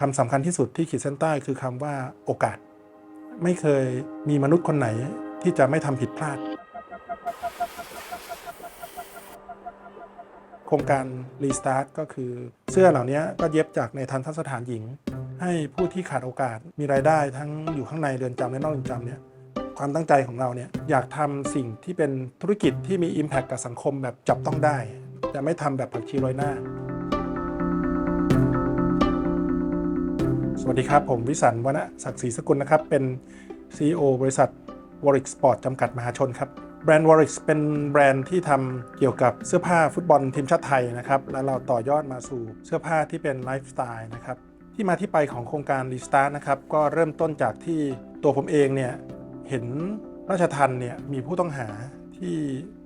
คำสำคัญที่สุดที่ขีดเส้นใต้คือคำว่าโอกาส ไม่เคยมีมนุษย์คนไหนที่จะไม่ทำผิดพลาด โครงการ Restart ก็คือเสื้อเหล่านี้ก็เย็บจากในทันทสถานหญิง ให้ผู้ที่ขาดโอกาสมีรายได้ทั้งอยู่ข้างในเรือนจำและนอกเรือนจำเนี่ยความตั้งใจของเราเนี่ยอยากทำสิ่งที่เป็นธุรกิจที่มี Impact กับสังคมแบบจับต้องได้ จะไม่ทำแบบผักชีโรยหน้า วัสดีครับ ผมวิสันวณศักดิ์ศรีสกุลนะครับ เป็น CEO บริษัท Warwick Sport จำกัดมหาชนครับ แบรนด์ Warwick เป็นแบรนด์ที่ทำเกี่ยวกับเสื้อผ้าฟุตบอลทีมชาติไทยนะครับ แล้วเราต่อยอดมาสู่เสื้อผ้าที่เป็นไลฟ์สไตล์นะครับ ที่มาที่ไปของโครงการ Restart นะครับ ก็เริ่มต้นจากที่ตัวผมเองเนี่ยเห็นราชทันเนี่ยมีผู้ต้องหาที่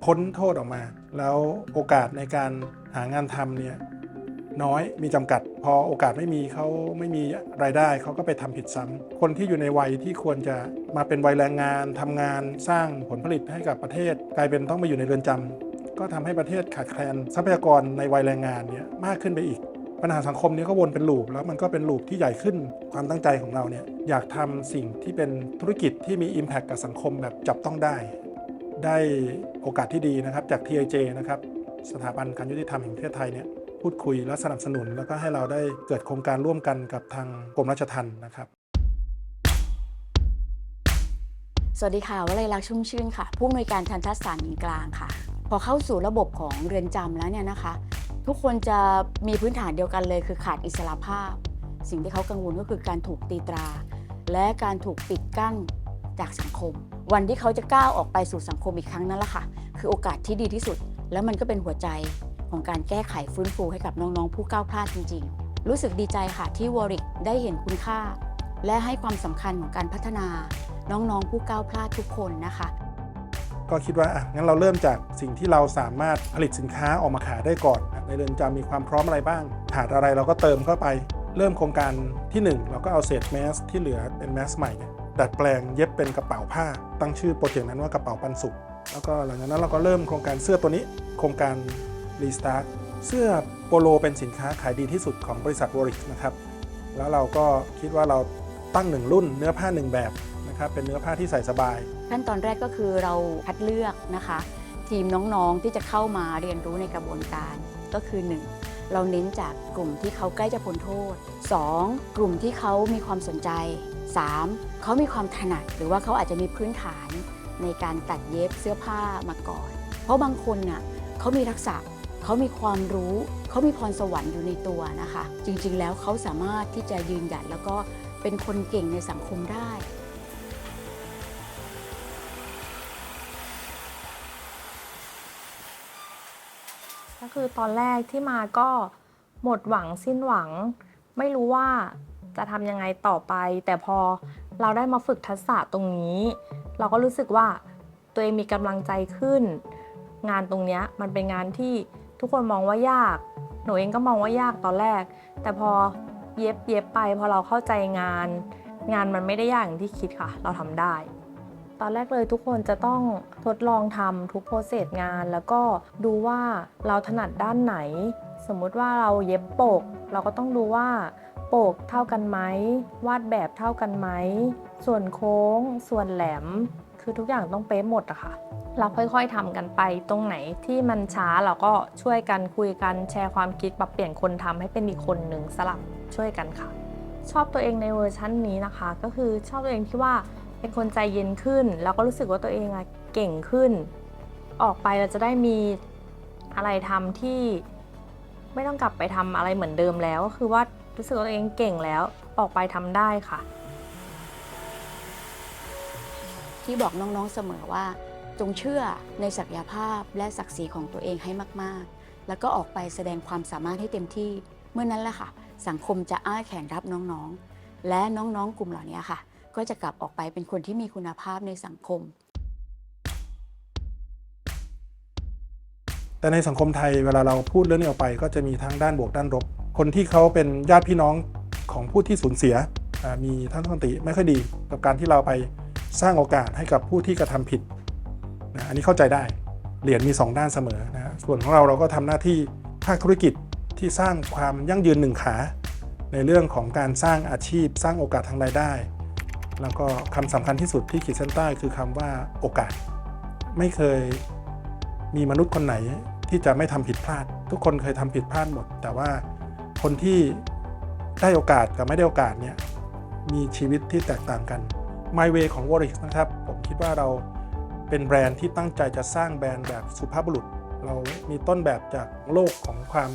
พ้นโทษออกมา แล้วโอกาสในการหางานทำเนี่ย น้อยมีจำกัด พอโอกาสไม่มีเขาไม่มีรายได้เขาก็ไปทำผิดซ้ำคนที่อยู่ในวัยที่ควรจะมาเป็นวัยแรงงานทำงานสร้างผลผลิตให้กับประเทศ กลายเป็นต้องมาอยู่ในเรือนจำก็ทำให้ประเทศขาดแคลนทรัพยากรในวัยแรงงานเนี่ยมากขึ้นไปอีก ปัญหาสังคมนี้ก็วนเป็นลูปแล้วมันก็เป็นลูปที่ใหญ่ขึ้นความตั้งใจของเราเนี่ยอยากทำสิ่งที่เป็นธุรกิจที่มี Impact กับสังคมแบบจับต้องได้ ได้โอกาสที่ดีนะครับจาก TIJ นะครับสถาบันการยุติธรรมแห่งประเทศไทยเนี่ย พูดคุยและสนับสนุน แล้วก็ให้เราได้เกิดโครงการร่วมกันกับทางกรมราชทัณฑ์นะครับสวัสดีค่ะวลัยลักษณ์ชุ่มชื่นค่ะ ผู้อำนวยการทันทสถานหญิงกลางค่ะ พอเข้าสู่ระบบของเรือนจำแล้วเนี่ยนะคะ ทุกคนจะมีพื้นฐานเดียวกันเลย คือขาดอิสระภาพ สิ่งที่เขากังวลก็คือการถูกตีตรา และการถูกปิดกั้นจากสังคม วันที่เขาจะก้าวออกไปสู่สังคมอีกครั้งนั้นแหละค่ะ คือโอกาสที่ดีที่สุด แล้วมันก็เป็นหัวใจ ของการแก้ไขฟื้นฟูให้กับน้องๆ ผู้ก้าวพลาดจริง ๆ รู้สึกดีใจค่ะที่วอริกได้เห็นคุณค่า และให้ความสำคัญของการพัฒนาน้องๆ ผู้ก้าวพลาดทุกคนนะคะก็คิดว่าอะงั้นเราเริ่มจากสิ่งที่เราสามารถผลิตสินค้าออกมาขายได้ก่อน ในเรือนจำมีความพร้อมอะไรบ้างขาดอะไรเราก็เติมเข้าไป เริ่มโครงการที่ 1 เราก็เอาเศษแมสที่เหลือเป็นแมสใหม่ดัดแปลงเย็บเป็นกระเป๋าผ้า ตั้งชื่อโปรเจกต์นั้นว่ากระเป๋าปันสุข แล้วก็หลังจากนั้นเราก็เริ่มโครงการเสื้อตัวนี้ โครงการ Restart เสื้อโปโลเป็นสินค้าขายดีที่สุดของบริษัท w a r r i c นะครับ แล้วเราก็คิดว่าเราตั้งหนึ่งรุ่นเนื้อผ้าหนึ่งแบบนะครับเป็นเนื้อผ้าที่ใส่สบาย ขั้นตอนแรกก็คือเราคัดเลือกนะคะ ทีมน้องๆที่จะเข้ามาเรียนรู้ในกระบวนการก็คือ 1. เราเน้นจากกลุ่มที่เขาใกล้จะพ้นโทษ 2. กลุ่มที่เขามีความสนใจ 3. เขามีความถนัดหรือว่าเขาอาจจะมีพื้นฐานในการตัดเย็บเสื้อผ้ามาก่อน เพราะบางคนน่ะเขามีทักษะ เขามีความรู้เขามีพรสวรรค์อยู่ในตัวนะคะ จริงๆแล้วเขาสามารถที่จะยืนหยัดแล้วก็เป็นคนเก่งในสังคมได้ก็คือตอนแรกที่มาก็หมดหวังสิ้นหวัง ไม่รู้ว่าจะทำยังไงต่อไป แต่พอเราได้มาฝึกทักษะตรงนี้ เราก็รู้สึกว่าตัวเองมีกำลังใจขึ้น งานตรงนี้มันเป็นงานที่ ทุกคนมองว่ายาก หนูเองก็มองว่ายากตอนแรก แต่พอเย็บเย็บไปพอเราเข้าใจงาน งานมันไม่ได้ยากอย่างที่คิดค่ะ เราทำได้ ตอนแรกเลยทุกคนจะต้องทดลองทำทุกโปรเซสงาน แล้วก็ดูว่าเราถนัดด้านไหน สมมุติว่าเราเย็บโปก เราก็ต้องดูว่าโปกเท่ากันไหมวาดแบบเท่ากันไหมส่วนโค้ง ส่วนแหลม คือทุกอย่างต้องเป๊ะหมดอะค่ะ เราค่อยๆทำกันไปตรงไหนที่มันช้าเราก็ช่วยกันคุยกันแชร์ความคิดปรับเปลี่ยนคนทำให้เป็นอีกคนหนึ่งสลับช่วยกันค่ะ ชอบตัวเองในเวอร์ชันนี้นะคะ ก็คือชอบตัวเองที่ว่าเป็นคนใจเย็นขึ้น แล้วก็รู้สึกว่าตัวเองอะเก่งขึ้น ออกไปเราจะได้มีอะไรทำที่ไม่ต้องกลับไปทำอะไรเหมือนเดิมแล้วก็คือว่ารู้สึกว่าตัวเองเก่งแล้วออกไปทำได้ค่ะ ที่บอกน้องๆเสมอว่า จงเชื่อในศักยภาพและศักดิ์ศรีของตัวเองให้มาก ๆ แล้วก็ออกไปแสดงความสามารถให้เต็มที่ เมื่อนั้นแหละค่ะ สังคมจะอ้าแขนรับน้อง ๆ และน้อง ๆ กลุ่มเหล่านี้ค่ะ ก็จะกลับออกไปเป็นคนที่มีคุณภาพในสังคม แต่ในสังคมไทยเวลาเราพูดเรื่องนี้ออกไป ก็จะมีทั้งด้านบวกด้านลบ คนที่เขาเป็นญาติพี่น้องของผู้ที่สูญเสียอ่ามีท่านสติไม่ค่อยดี กับการที่เราไปสร้างโอกาสให้กับผู้ที่กระทำผิด นะอันนี้เข้าใจได้ เหรียญมี 2 ด้านเสมอนะส่วนของเราเราก็ทำหน้าที่ภาคธุรกิจที่สร้างความยั่งยืนหนึ่งขา ในเรื่องของการสร้างอาชีพ สร้างโอกาสทางรายได้ แล้วก็คำสำคัญที่สุดที่ขีดเส้นใต้คือคำว่าโอกาส ไม่เคยมีมนุษย์คนไหนที่จะไม่ทำผิดพลาด ทุกคนเคยทำผิดพลาดหมด แต่ว่าคนที่ได้โอกาสกับไม่ได้โอกาสเนี่ยมีชีวิตที่แตกต่างกัน My Way ของ w a r r i x นะครับ ผมคิดว่าเรา เป็นแบรนด์ที่ตั้งใจจะสร้างแบรนด์แบบสุภาพบุรุษ เรามีต้นแบบจากโลกของความ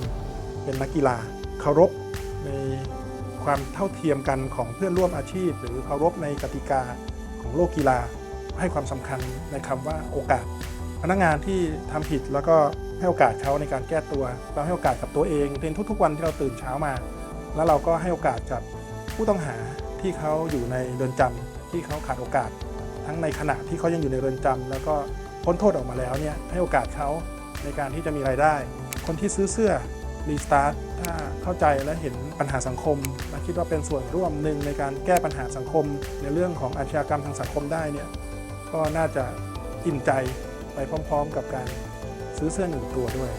เป็นนักกีฬาเคารพในความเท่าเทียมกันของเพื่อนร่วมอาชีพ หรือเคารพในกติกาของโลกกีฬา ให้ความสำคัญในคำว่าโอกาส พนักงานที่ทำผิดแล้วก็ให้โอกาสเขาในการแก้ตัว เราให้โอกาสกับตัวเองในทุกๆ วันที่เราตื่นเช้ามา แล้วเราก็ให้โอกาสกับผู้ต้องหาที่เขาอยู่ในเรือนจำที่เขาขาดโอกาส ทั้งในขณะที่เขายังอยู่ในเรือนจำแล้วก็พ้นโทษออกมาแล้วเนี่ยให้โอกาสเขาในการที่จะมีรายได้ คนที่ซื้อเสื้อรีสตาร์ทถ้าเข้าใจและเห็นปัญหาสังคมและคิดว่าเป็นส่วนร่วมหนึ่งในการแก้ปัญหาสังคม ในเรื่องของอาชญากรรมทางสังคมได้เนี่ยก็น่าจะอิ่มใจไปพร้อม ๆ กับการซื้อเสื้อหนึ่งตัวด้วย